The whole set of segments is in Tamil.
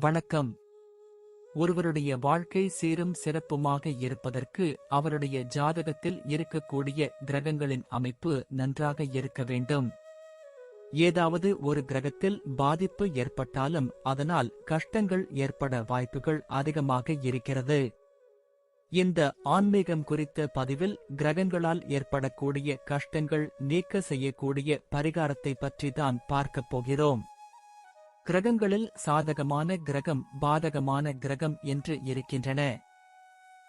வணக்கம். ஒருவருடைய வாழ்க்கை சீரும் சிறப்புமாக இருப்பதற்கு அவருடைய ஜாதகத்தில் இருக்கக்கூடிய கிரகங்களின் அமைப்பு நன்றாக இருக்க வேண்டும். ஏதாவது ஒரு கிரகத்தில் பாதிப்பு ஏற்பட்டாலும் அதனால் கஷ்டங்கள் ஏற்பட வாய்ப்புகள் அதிகமாக இருக்கிறது. இந்த ஆன்மீகம் குறித்த பதிவில் கிரகங்களால் ஏற்படக்கூடிய கஷ்டங்கள் நீக்க செய்யக்கூடிய பரிகாரத்தை பற்றி தான் பார்க்கப் போகிறோம். கிரகங்களில் சாதகமான கிரகம் பாதகமான கிரகம் என்று இருக்கின்றன.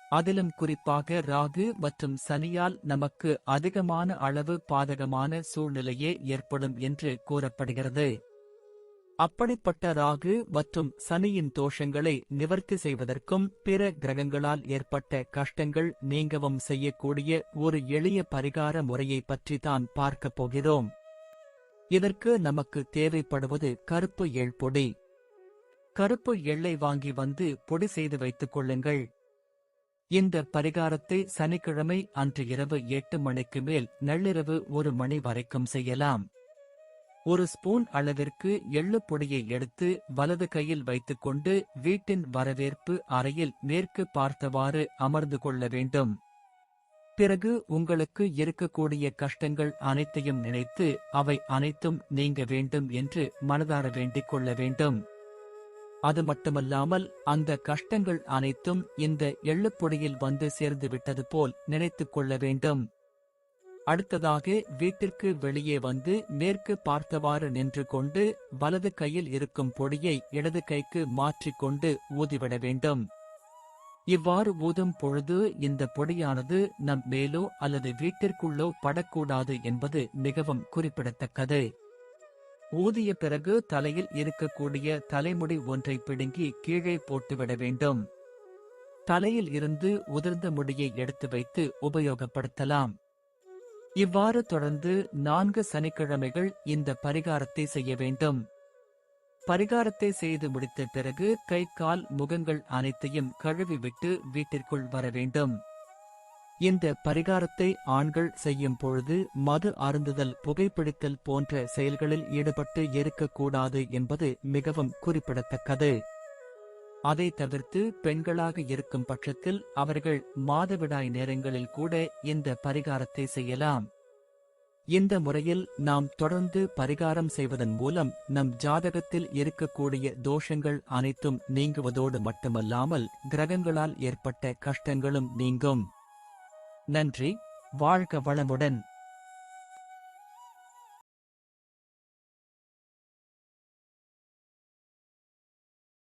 அதிலும் குறிப்பாக ராகு மற்றும் சனியால் நமக்கு அதிகமான அளவு பாதகமான சூழ்நிலையே ஏற்படும் என்று கூறப்படுகிறது. அப்படிப்பட்ட ராகு மற்றும் சனியின் தோஷங்களை நிவர்த்தி செய்வதற்கும் பிற கிரகங்களால் ஏற்பட்ட கஷ்டங்கள் நீங்கவும் செய்யக்கூடிய ஒரு எளிய பரிகார முறையை பற்றி தான் பார்க்கப் போகிறோம். இதற்கு நமக்கு தேவைப்படுவது கருப்பு எள் பொடி. கருப்பு எள்ளை வாங்கி வந்து பொடி செய்து வைத்துக் கொள்ளுங்கள். இந்த பரிகாரத்தை சனிக்கிழமை அன்று இரவு எட்டு மணிக்கு மேல் நள்ளிரவு ஒரு மணி வரைக்கும் செய்யலாம். ஒரு ஸ்பூன் அளவிற்கு எள்ளு பொடியை எடுத்து வலது கையில் வைத்துக்கொண்டு வீட்டின் வரவேற்பு அறையில் மேற்கு பார்த்தவாறு அமர்ந்து கொள்ள வேண்டும். பிறகு உங்களுக்கு இருக்கக்கூடிய கஷ்டங்கள் அனைத்தையும் நினைத்து அவை அனைத்தும் நீங்க வேண்டும் என்று மனதார வேண்டிக் கொள்ள வேண்டும். அது மட்டுமல்லாமல் அந்த கஷ்டங்கள் அனைத்தும் இந்த எள்ளுப்பொடியில் வந்து சேர்ந்து விட்டது போல் நினைத்துக் கொள்ள வேண்டும். அடுத்ததாக வீட்டிற்கு வெளியே வந்து மேற்கு பார்த்தவாறு நின்று கொண்டு வலது கையில் இருக்கும் பொடியை இடது கைக்கு மாற்றிக்கொண்டு ஊதிவிட வேண்டும். இவ்வாறு ஊதும் பொழுது இந்த பொடியானது நம் மேலோ அல்லது வீட்டிற்குள்ளோ படக்கூடாது என்பது மிகவும் குறிப்பிடத்தக்கது. ஊதிய பிறகு தலையில் இருக்கக்கூடிய தலைமுடி ஒன்றை பிடுங்கி கீழே போட்டுவிட வேண்டும். தலையில் இருந்து உதிர்ந்த முடியை எடுத்து வைத்து உபயோகப்படுத்தலாம். இவ்வாறு தொடர்ந்து நான்கு சனிக்கிழமைகள் இந்த பரிகாரத்தை செய்ய வேண்டும். பரிகாரத்தை செய்து முடித்த பிறகு கை கால் முகங்கள் அனைத்தையும் கழுவிவிட்டு வீட்டிற்குள் வர வேண்டும். இந்த பரிகாரத்தை ஆண்கள் செய்யும் பொழுது மது அருந்துதல் புகைப்பிடித்தல் போன்ற செயல்களில் ஈடுபட்டு இருக்கக்கூடாது என்பது மிகவும் குறிப்பிடத்தக்கது. அதை தவிர்த்து பெண்களாக இருக்கும் பட்சத்தில் அவர்கள் மாதவிடாய் நேரங்களில் கூட இந்த பரிகாரத்தை செய்யலாம். இந்த முறையில் நாம் தொடர்ந்து பரிகாரம் செய்வதன் மூலம் நம் ஜாதகத்தில் இருக்கக்கூடிய தோஷங்கள் அனைத்தும் நீங்குவதோடு மட்டுமல்லாமல் கிரகங்களால் ஏற்பட்ட கஷ்டங்களும் நீங்கும். நன்றி. வாழ்க வளமுடன்.